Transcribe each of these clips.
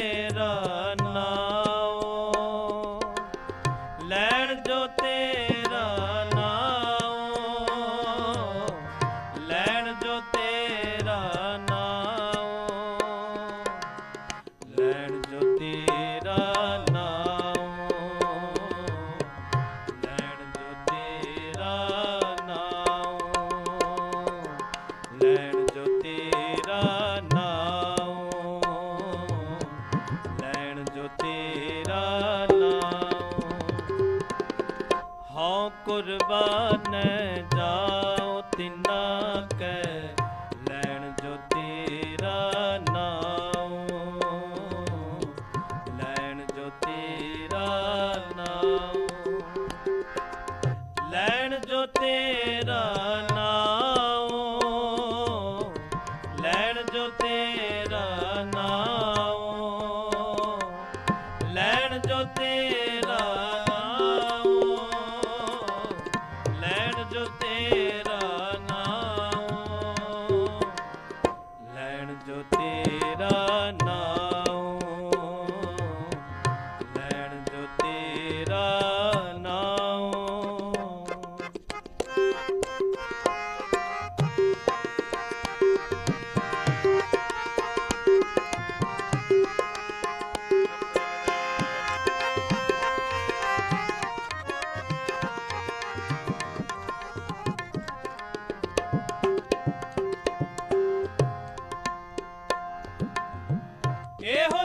ਮੇਰਾ ਨਾਮ ਮੇਰਾ ਇਹੋ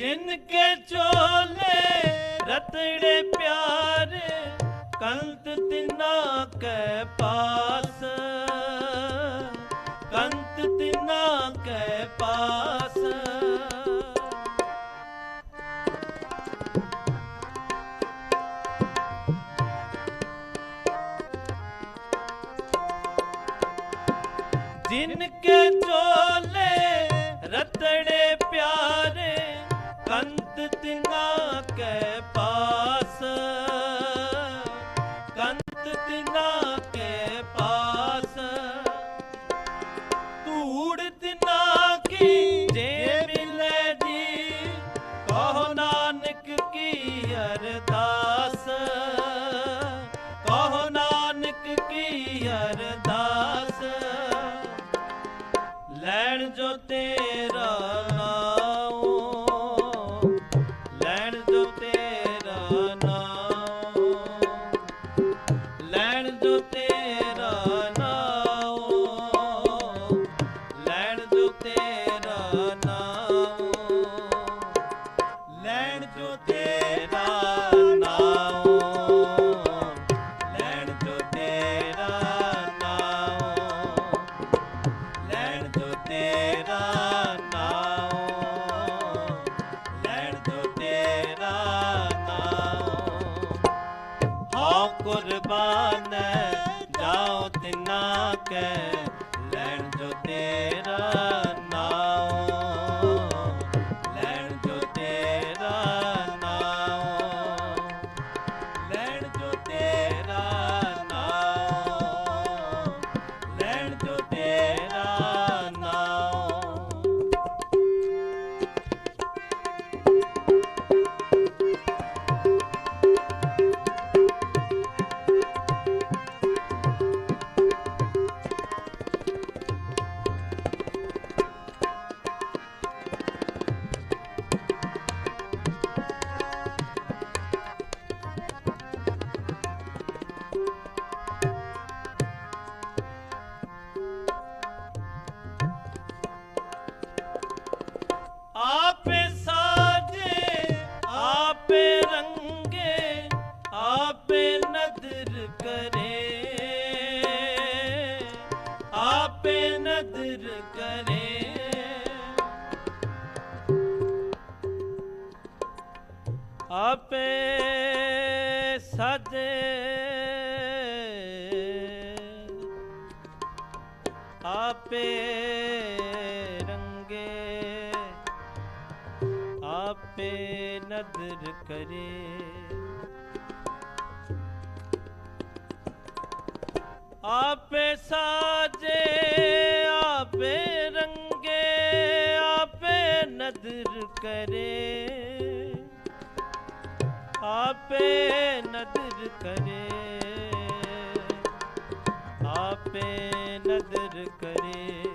ਜਿਨ ਕੇ ਚੋਲੇ ਰਤੜੇ ਪਿਆਰ ਕੰਤ ਤਿਨਾ ਕੈ ਪਾਸ ਮੂੜਤ ਨਾ ਕੀ ਕੁਰਬਾਨ ਜਾਉ ਤਿਨਾ ਕੈ ਲੈਣ ਜੋ ਤੇਰਾ ਆਪੇ ਸਾਜੇ ਆਪੇ ਰੰਗੇ ਆਪੇ ਨਦਰ ਕਰੇ। ਆਪੇ ਨਦਰ ਕਰੇ। ਆਪੇ ਨਦਰ ਕਰੇ।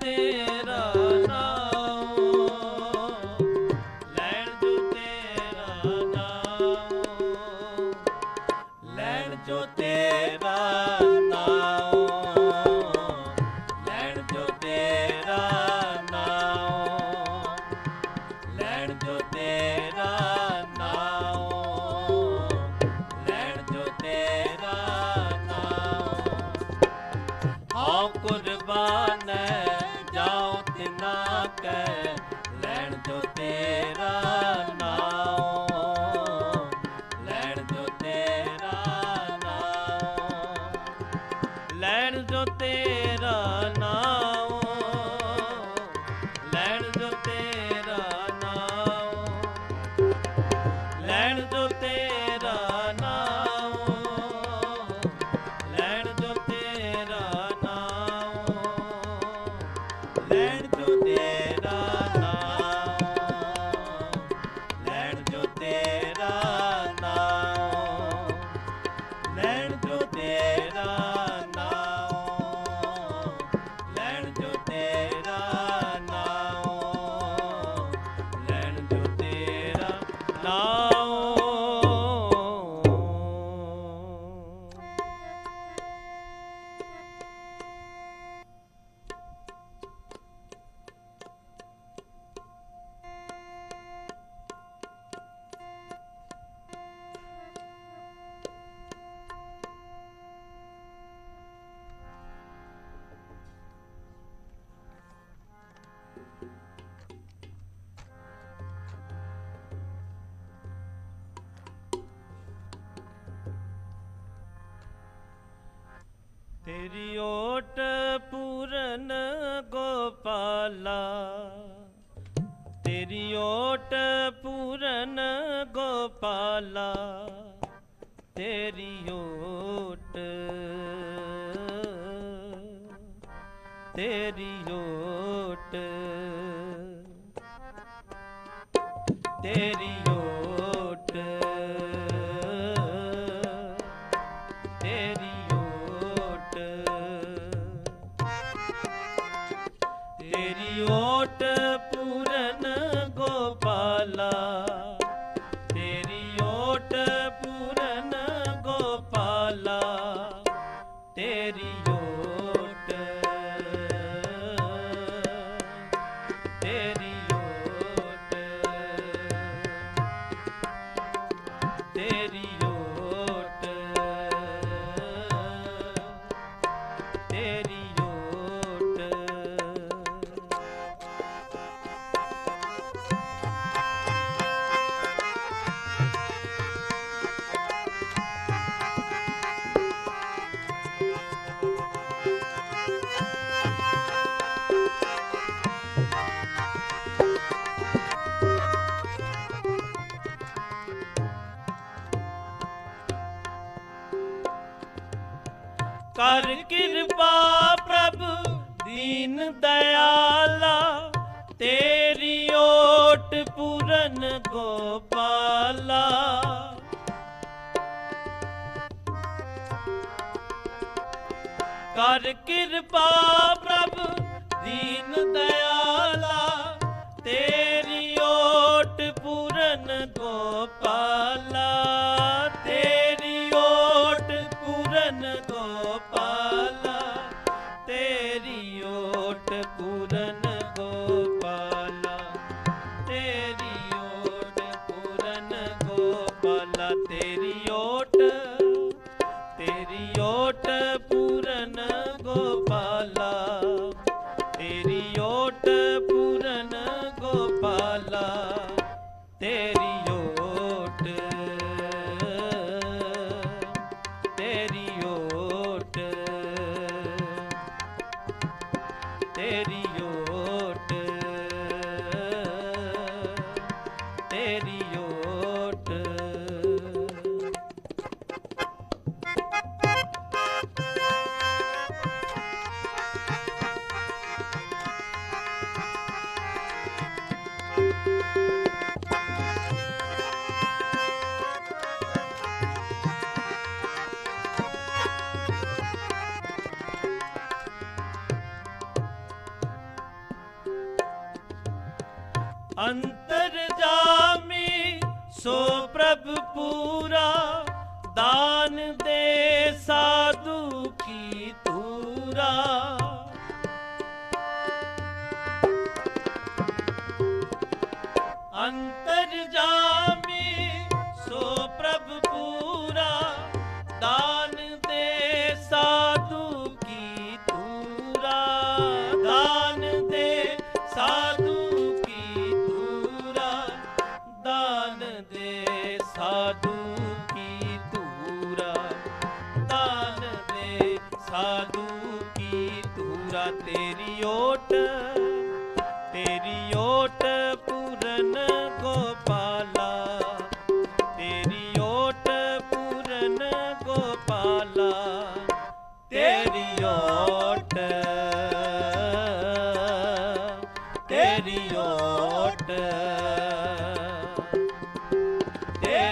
ਤੇਰਾ रे ਮੇਰੀ ਓਟ ਪੂਰਨ ਗੋਪਾਲਾ। ਤੇਰੀ ਓਟ ਪੂਰਨ ਗੋਪਾਲਾ। ਤੇਰੀ ਓਟ ਤੇਰੀ ਓਟ। ਕਿਰਪਾ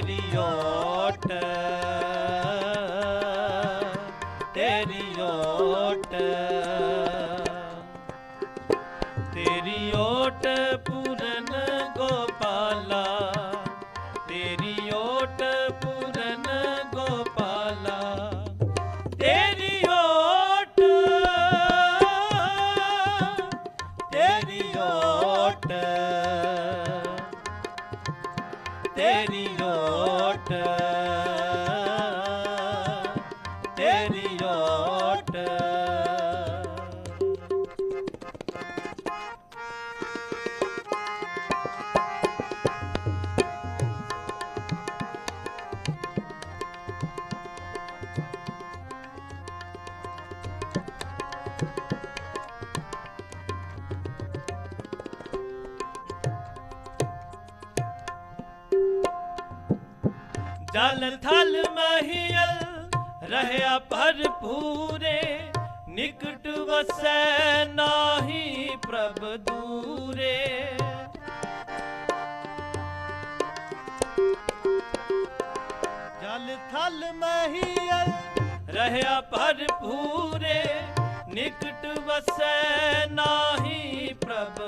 ਹਰੀ ਓਟ। ਜਲ ਥਲ ਮਹੀਲ ਰਹਿਆ ਭਰਪੂਰੇ, ਨਿਕਟ ਵਸੈ ਨਾਹੀ ਪ੍ਰਭ ਦੂਰੇ। ਜਲ ਥਲ ਮਹੀਲ ਰਹਿਆ ਭਰਪੂਰੇ, ਨਿਕਟ ਵਸੈ ਨਾਹੀ ਪ੍ਰਭ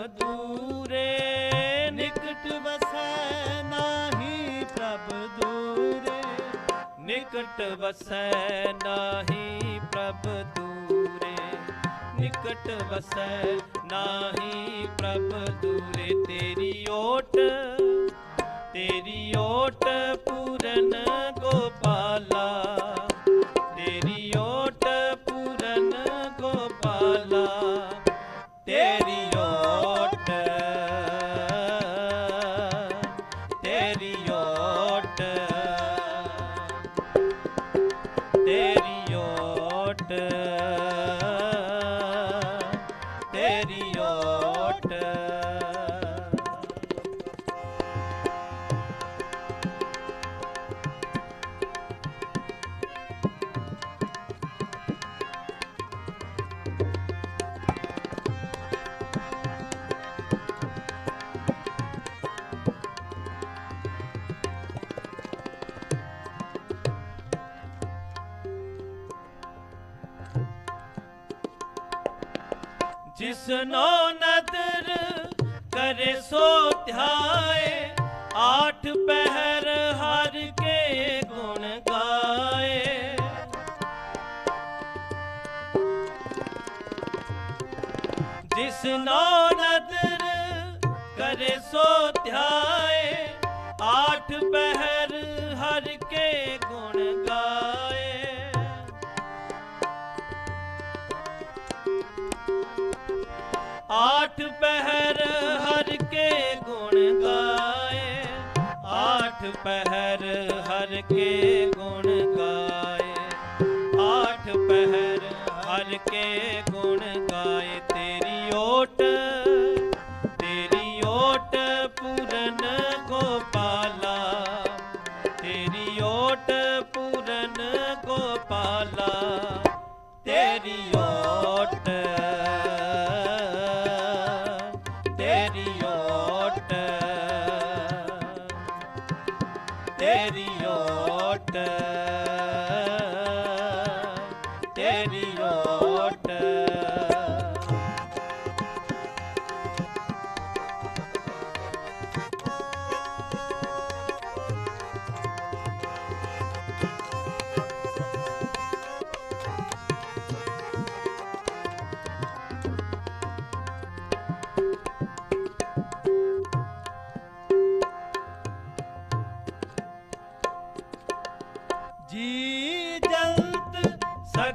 ਨਿਕਟ ਵਸੈ ਨਾਹੀ ਪ੍ਰਭ ਦੂਰੇ। ਨਿਕਟ ਵਸੈ ਨਾਹੀ ਪ੍ਰਭ ਦੂਰੇ। ਤੇਰੀ ਓਟ ਤੇਰੀ ਓਟ ਪੂਰਨ ਜਿਸਨੋ ਨਦਰ ਕਰੇ ਸੋ ਧਿਆਏ, ਆਠ ਪਹਿਰ ਹਰ ਕੇ ਗੁਣ ਗਾਏ। ਜਿਸਨੋ ਨਦਰ ਕਰੇ ਸੋ ਧਿਆਏ ਕੇ ਗੁਣ ਗਾਏ? ਆਠ ਪਹਿਰ ਹਰ ਕੇ ਗੁਣ ਗਾਏ। ਤੇਰੀ ਓਟ ਤੇਰੀ ਓਟ ਪੂਰਨ ਗੋਪਾਲ।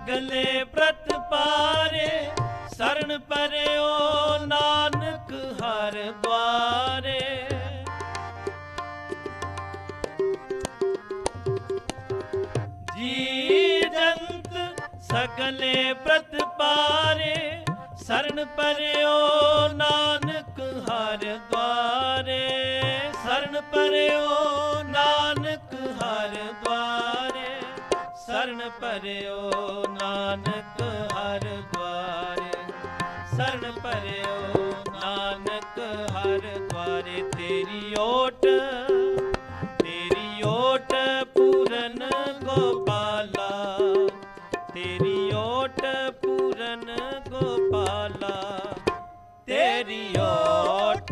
ਸਗਲੇ ਪ੍ਰਤਪਾਰੇ ਸਰਣ ਪਰਿਓ ਨਾਨਕ ਹਰ ਦੁਆਰੇ। ਜੀ ਜੰਤ ਸਗਲੇ ਪ੍ਰਤ ਪ੍ਰਤਪਾਰੇ ਸਰਣ ਪਰਿਓ ਨਾਨਕ ਹਰ ਦੁਆਰੇ। ਸਰਣ ਪਰਿਓ ਨਾਨਕ ਸਰਣ ਪਰਿਓ ਨਾਨਕ ਹਰ ਦੁਆਰੇ ਸਰਣ ਪਰਿਓ ਨਾਨਕ ਹਰ ਦੁਆਰੇ ਤੇਰੀ ਓਟ ਤੇਰੀ ਓਟ ਪੂਰਨ ਗੋਪਾਲਾ। ਤੇਰੀ ਓਟ ਪੂਰਨ ਗੋਪਾਲਾ। ਤੇਰੀ ਓਟ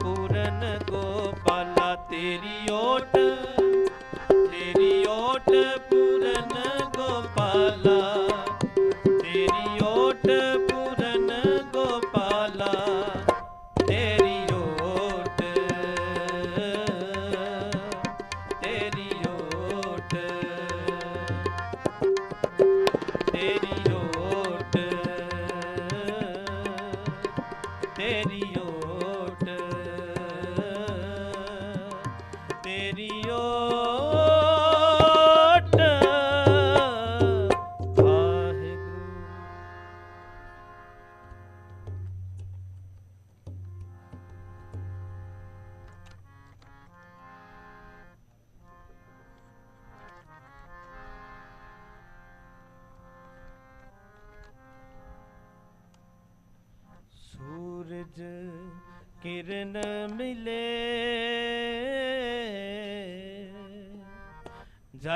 ਪੂਰਨ ਗੋਪਾਲਾ ਤੇਰੀ ਓਟ।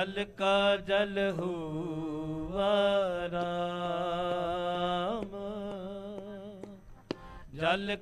ਜਲ ਕਾ ਜਲ ਹੁਆ ਰਾਮ। ਜਲ